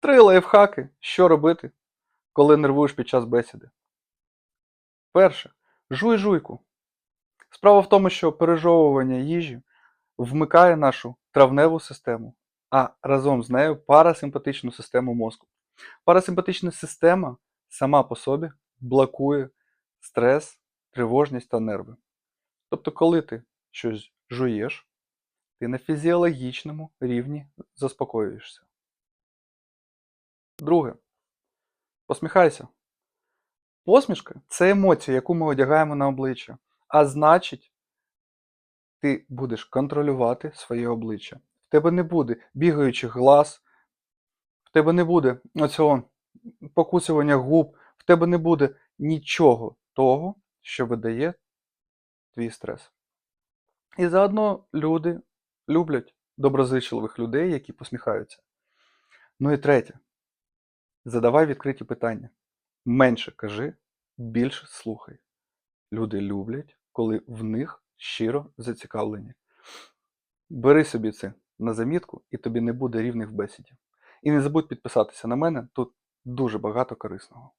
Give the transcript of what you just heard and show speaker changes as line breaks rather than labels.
Три лайфхаки, що робити, коли нервуєш під час бесіди. Перше. Жуй жуйку. Справа в тому, що пережовування їжі вмикає нашу травневу систему, а разом з нею парасимпатичну систему мозку. Парасимпатична система сама по собі блокує стрес, тривожність та нерви. Тобто, коли ти щось жуєш, ти на фізіологічному рівні заспокоюєшся. Друге. Посміхайся. Посмішка це емоція, яку ми одягаємо на обличчя. А значить, ти будеш контролювати своє обличчя. В тебе не буде бігаючих глаз, в тебе не буде оцього покусування губ, в тебе не буде нічого того, що видає твій стрес. І заодно люди люблять доброзичливих людей, які посміхаються. Ну і третє. Задавай відкриті питання. Менше кажи, більше слухай. Люди люблять, коли в них щиро зацікавлені. Бери собі це на замітку, і тобі не буде рівних в бесіді. І не забудь підписатися на мене, тут дуже багато корисного.